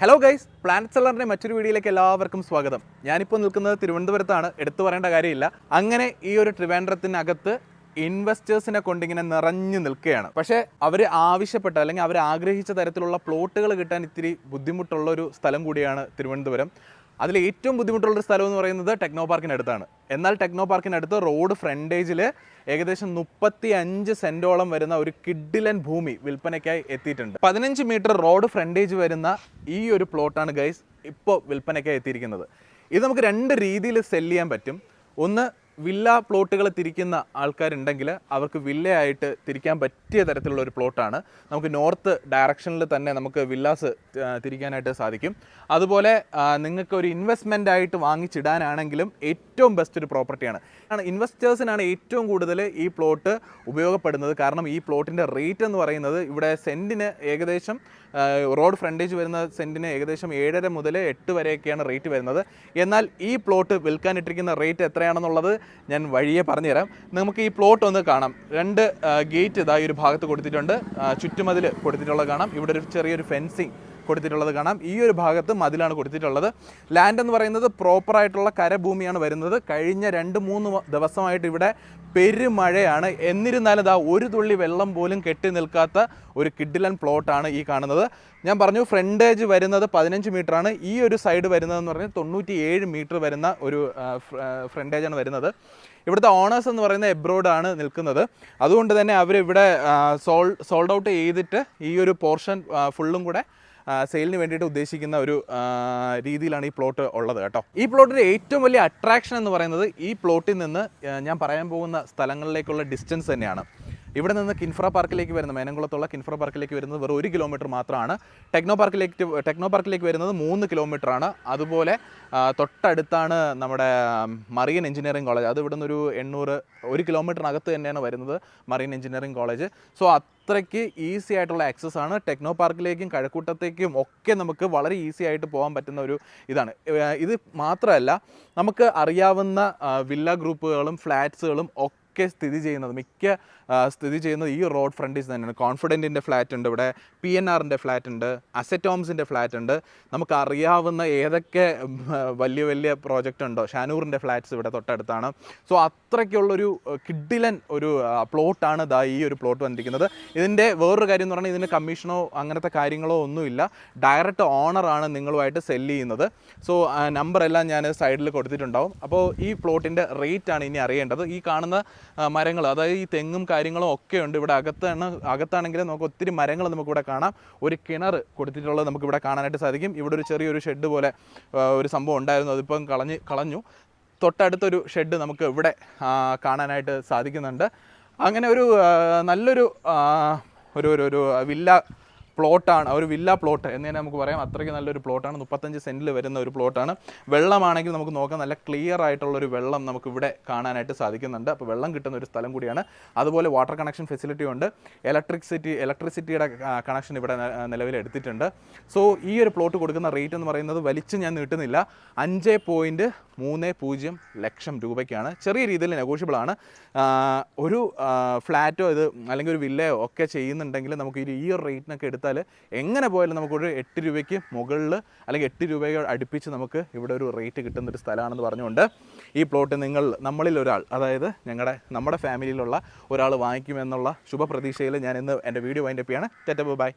Hello guys planet സെല്ലറിന്റെ മറ്റൊരു വീഡിയോയിലേക്ക് എല്ലാവർക്കും സ്വാഗതം. ഞാനിപ്പോൾ നിൽക്കുന്നത് തിരുവനന്തപുരത്താണ്. എടുത്തു പറയേണ്ട കാര്യമില്ല. അങ്ങനെ ഈ ഒരു ട്രിവാൻഡ്രത്തിനകത്ത് ഇൻവെസ്റ്റേഴ്സിനെ കൊണ്ടിങ്ങനെ നിറഞ്ഞു നിൽക്കുകയാണ്. പക്ഷേ അവർ ആവശ്യപ്പെട്ട അല്ലെങ്കിൽ അവർ ആഗ്രഹിച്ച തരത്തിലുള്ള പ്ലോട്ടുകൾ കിട്ടാൻ ഇത്തിരി ബുദ്ധിമുട്ടുള്ള ഒരു സ്ഥലം കൂടിയാണ് തിരുവനന്തപുരം. അതിൽ ഏറ്റവും ബുദ്ധിമുട്ടുള്ള ഒരു സ്ഥലം എന്ന് പറയുന്നത് ടെക്നോ പാർക്കിനടുത്താണ്. എന്നാൽ ടെക്നോ പാർക്കിനടുത്ത് റോഡ് ഫ്രണ്ടേജിൽ ഏകദേശം മുപ്പത്തി അഞ്ച് സെന്റോളം വരുന്ന ഒരു കിഡിലൻ ഭൂമി വിൽപ്പനയ്ക്കായി എത്തിയിട്ടുണ്ട്. പതിനഞ്ച് മീറ്റർ റോഡ് ഫ്രണ്ടേജ് വരുന്ന ഈ ഒരു പ്ലോട്ടാണ് ഗൈസ് ഇപ്പോൾ വിൽപ്പനയ്ക്കായി എത്തിയിരിക്കുന്നത്. ഇത് നമുക്ക് രണ്ട് രീതിയിൽ സെൽ ചെയ്യാൻ പറ്റും. ഒന്ന് വില്ല പ്ലോട്ടുകൾ തിരിക്കുന്ന ആൾക്കാരുണ്ടെങ്കിൽ അവർക്ക് വില്ലയായിട്ട് തിരിക്കാൻ പറ്റിയ തരത്തിലുള്ള ഒരു പ്ലോട്ടാണ്. നമുക്ക് നോർത്ത് ഡയറക്ഷനിൽ തന്നെ നമുക്ക് വില്ലാസ് തിരിക്കാനായിട്ട് സാധിക്കും. അതുപോലെ നിങ്ങൾക്ക് ഒരു ഇൻവെസ്റ്റ്മെന്റ് ആയിട്ട് വാങ്ങിച്ചിടാനാണെങ്കിലും ഏറ്റവും ബെസ്റ്റ് ഒരു പ്രോപ്പർട്ടിയാണ്. ഇൻവെസ്റ്റേഴ്സിനാണ് ഏറ്റവും കൂടുതൽ ഈ പ്ലോട്ട് ഉപയോഗപ്പെടുന്നത്. കാരണം ഈ പ്ലോട്ടിന്റെ റേറ്റ് എന്ന് പറയുന്നത് ഇവിടെ സെന്റിന് ഏകദേശം റോഡ് ഫ്രണ്ടേജ് വരുന്ന സെന്റിന് ഏകദേശം ഏഴര മുതൽ എട്ട് വരെയൊക്കെയാണ് റേറ്റ് വരുന്നത്. എന്നാൽ ഈ പ്ലോട്ട് വിൽക്കാനിട്ടിരിക്കുന്ന റേറ്റ് എത്രയാണെന്നുള്ളത് ഞാൻ വഴിയെ പറഞ്ഞുതരാം. നമുക്ക് ഈ പ്ലോട്ട് ഒന്ന് കാണാം. രണ്ട് ഗേറ്റ് ഇതാ ഈ ഒരു ഭാഗത്ത് കൊടുത്തിട്ടുണ്ട്. ചുറ്റുമതിൽ കൊടുത്തിട്ടുള്ളത് കാണാം. ഇവിടെ ഒരു ചെറിയൊരു ഫെൻസിങ് കൊടുത്തിട്ടുള്ളത് കാണാം. ഈ ഒരു ഭാഗത്ത് മതിലാണ് കൊടുത്തിട്ടുള്ളത്. ലാൻഡ് എന്ന് പറയുന്നത് പ്രോപ്പറായിട്ടുള്ള കരഭൂമിയാണ് വരുന്നത്. കഴിഞ്ഞ രണ്ട് മൂന്ന് ദിവസമായിട്ട് ഇവിടെ പെരുമഴയാണ്. എന്നിരുന്നാലും ഇതാ ഒരു തുള്ളി വെള്ളം പോലും കെട്ടി നിൽക്കാത്ത ഒരു കിഡിലൻ പ്ലോട്ടാണ് ഈ കാണുന്നത്. ഞാൻ പറഞ്ഞു ഫ്രണ്ടേജ് വരുന്നത് പതിനഞ്ച് മീറ്ററാണ്. ഈ ഒരു സൈഡ് വരുന്നതെന്ന് പറഞ്ഞാൽ തൊണ്ണൂറ്റി ഏഴ് മീറ്റർ വരുന്ന ഒരു ഫ്രണ്ടേജാണ് വരുന്നത്. ഇവിടുത്തെ ഓണേഴ്സ് എന്ന് പറയുന്നത് എബ്രോഡ് ആണ് നിൽക്കുന്നത്. അതുകൊണ്ട് തന്നെ അവരിവിടെ സോൾ സോൾഡ് ഔട്ട് ചെയ്തിട്ട് ഈ ഒരു പോർഷൻ ഫുള്ളും കൂടെ സെയിലിന് വേണ്ടിയിട്ട് ഉദ്ദേശിക്കുന്ന ഒരു രീതിയിലാണ് ഈ പ്ലോട്ട് ഉള്ളത് കേട്ടോ. ഈ പ്ലോട്ടിന്റെ ഏറ്റവും വലിയ അട്രാക്ഷൻ എന്ന് പറയുന്നത് ഈ പ്ലോട്ടിൽ നിന്ന് ഞാൻ പറയാൻ പോകുന്ന സ്ഥലങ്ങളിലേക്കുള്ള ഡിസ്റ്റൻസ് തന്നെയാണ്. ഇവിടെ നിന്ന് കിൻഫ്ര പാർക്കിലേക്ക് വരുന്ന മേനംകുളത്തുള്ള കിൻഫ്ര പാർക്കിലേക്ക് വരുന്നത് വെറും ഒരു കിലോമീറ്റർ മാത്രമാണ്. ടെക്നോ പാർക്കിലേക്ക് ടെക്നോ പാർക്കിലേക്ക് വരുന്നത് മൂന്ന് കിലോമീറ്റർ ആണ്. അതുപോലെ തൊട്ടടുത്താണ് നമ്മുടെ മറിയൻ എഞ്ചിനീയറിംഗ് കോളേജ്. അത് ഇവിടുന്ന് ഒരു എണ്ണൂറ് ഒരു കിലോമീറ്ററിനകത്ത് തന്നെയാണ് വരുന്നത് മറിയൻ എഞ്ചിനീയറിംഗ് കോളേജ്. സോ അത്രയ്ക്ക് ഈസി ആയിട്ടുള്ള ആക്സസ് ആണ്. ടെക്നോ പാർക്കിലേക്കും കഴക്കൂട്ടത്തേക്കും ഒക്കെ നമുക്ക് വളരെ ഈസി ആയിട്ട് പോകാൻ പറ്റുന്ന ഒരു ഇതാണ്. ഇത് മാത്രമല്ല നമുക്ക് അറിയാവുന്ന വില്ല ഗ്രൂപ്പുകളും ഫ്ലാറ്റ്സുകളും ഒക്കെ സ്ഥിതി ചെയ്യുന്നത്. മിക്ക സ്ഥിതി ചെയ്യുന്നത് ഈ റോഡ് ഫ്രണ്ടിൽ തന്നെയാണ്. കോൺഫിഡന്റിന്റെ ഫ്ലാറ്റ് ഉണ്ട് ഇവിടെ പി എൻ ആറിന്റെ ഫ്ലാറ്റ് ഉണ്ട് അസെറ്റോംസിന്റെ ഫ്ലാറ്റ് ഉണ്ട്. നമുക്ക് അറിയാവുന്ന ഏതൊക്കെ വലിയ വലിയ പ്രോജക്റ്റ് ഉണ്ടോ ഷാനൂറിന്റെ ഫ്ലാറ്റ്സ് ഇവിടെ തൊട്ടടുത്താണ്. സോ അത്രയ്ക്കുള്ളൊരു കിഡിലൻ ഒരു പ്ലോട്ടാണ് ദാ ഈ ഒരു പ്ലോട്ട് വന്നിരിക്കുന്നത്. ഇതിന്റെ വേറൊരു കാര്യം എന്ന് പറഞ്ഞാൽ ഇതിന് കമ്മീഷനോ അങ്ങനത്തെ കാര്യങ്ങളോ ഒന്നുമില്ല. ഡയറക്റ്റ് ഓണറാണ് നിങ്ങളുമായിട്ട് സെല്ല് ചെയ്യുന്നത്. സോ നമ്പറെല്ലാം ഞാൻ സൈഡിൽ കൊടുത്തിട്ടുണ്ടാവും. അപ്പോൾ ഈ പ്ലോട്ടിന്റെ റേറ്റ് ആണ് ഇനി അറിയേണ്ടത്. ഈ കാണുന്ന മരങ്ങൾ അതായത് ഈ തെങ്ങും കാര്യങ്ങളും ഒക്കെ ഉണ്ട് ഇവിടെ. അകത്താണ് അകത്താണെങ്കിൽ നമുക്ക് ഒത്തിരി മരങ്ങൾ നമുക്കിവിടെ കാണാം. ഒരു കിണർ കൊടുത്തിട്ടുള്ളത് നമുക്കിവിടെ കാണാനായിട്ട് സാധിക്കും. ഇവിടെ ഒരു ചെറിയൊരു ഷെഡ് പോലെ ഒരു സംഭവം ഉണ്ടായിരുന്നു. അതിപ്പം കളഞ്ഞ് കളഞ്ഞു. തൊട്ടടുത്തൊരു ഷെഡ് നമുക്ക് ഇവിടെ കാണാനായിട്ട് സാധിക്കുന്നുണ്ട്. അങ്ങനെ ഒരു നല്ലൊരു ഒരു ഒരു വില്ല പ്ലോട്ടാണ് ഒരു വില്ല പ്ലോട്ട് എന്ന് തന്നെ നമുക്ക് പറയാം. അത്രയ്ക്ക് നല്ലൊരു പ്ലോട്ടാണ്. മുപ്പത്തഞ്ച് സെന്റിൽ വരുന്ന ഒരു പ്ലോട്ടാണ്. വെള്ളമാണെങ്കിൽ നമുക്ക് നോക്കാം നല്ല ക്ലിയർ ആയിട്ടുള്ള ഒരു വെള്ളം നമുക്ക് ഇവിടെ കാണാനായിട്ട് സാധിക്കുന്നുണ്ട്. അപ്പോൾ വെള്ളം കിട്ടുന്ന ഒരു സ്ഥലം കൂടിയാണ്. അതുപോലെ വാട്ടർ കണക്ഷൻ ഫെസിലിറ്റി ഉണ്ട്. ഇലക്ട്രിസിറ്റി ഇലക്ട്രിസിറ്റിയുടെ കണക്ഷൻ ഇവിടെ നിലവിലെടുത്തിട്ടുണ്ട് സോ ഈ ഒരു പ്ലോട്ട് കൊടുക്കുന്ന റേറ്റ് എന്ന് പറയുന്നത് വലിച്ച് ഞാൻ നീട്ടുന്നില്ല. അഞ്ച് പോയിന്റ് മൂന്ന് പൂജ്യം ലക്ഷം രൂപയ്ക്കാണ്. ചെറിയ രീതിയിൽ നെഗോഷ്യബിൾ ആണ്. ഒരു ഫ്ലാറ്റോ ഇത് അല്ലെങ്കിൽ ഒരു വില്ലയോ ഒക്കെ ചെയ്യുന്നുണ്ടെങ്കിൽ നമുക്ക് ഈ ഒരു റേറ്റിനൊക്കെ എടുത്താൽ എങ്ങനെ പോയാലും നമുക്കൊരു എട്ട് രൂപയ്ക്ക് മുകളിൽ അല്ലെങ്കിൽ എട്ട് രൂപയോ അടുപ്പിച്ച് നമുക്ക് ഇവിടെ ഒരു റേറ്റ് കിട്ടുന്ന ഒരു സ്ഥലമാണെന്ന് പറഞ്ഞുകൊണ്ട് ഈ പ്ലോട്ട് നിങ്ങൾ നമ്മളിൽ ഒരാൾ അതായത് ഞങ്ങളുടെ നമ്മുടെ ഫാമിലിയിലുള്ള ഒരാൾ വാങ്ങിക്കുമെന്നുള്ള ശുഭപ്രതീക്ഷയിൽ ഞാൻ ഇന്ന് എന്റെ വീഡിയോ വൈൻഡപ്പ് ചെയ്യാണ്. ടെറ്റബ് ബൈ.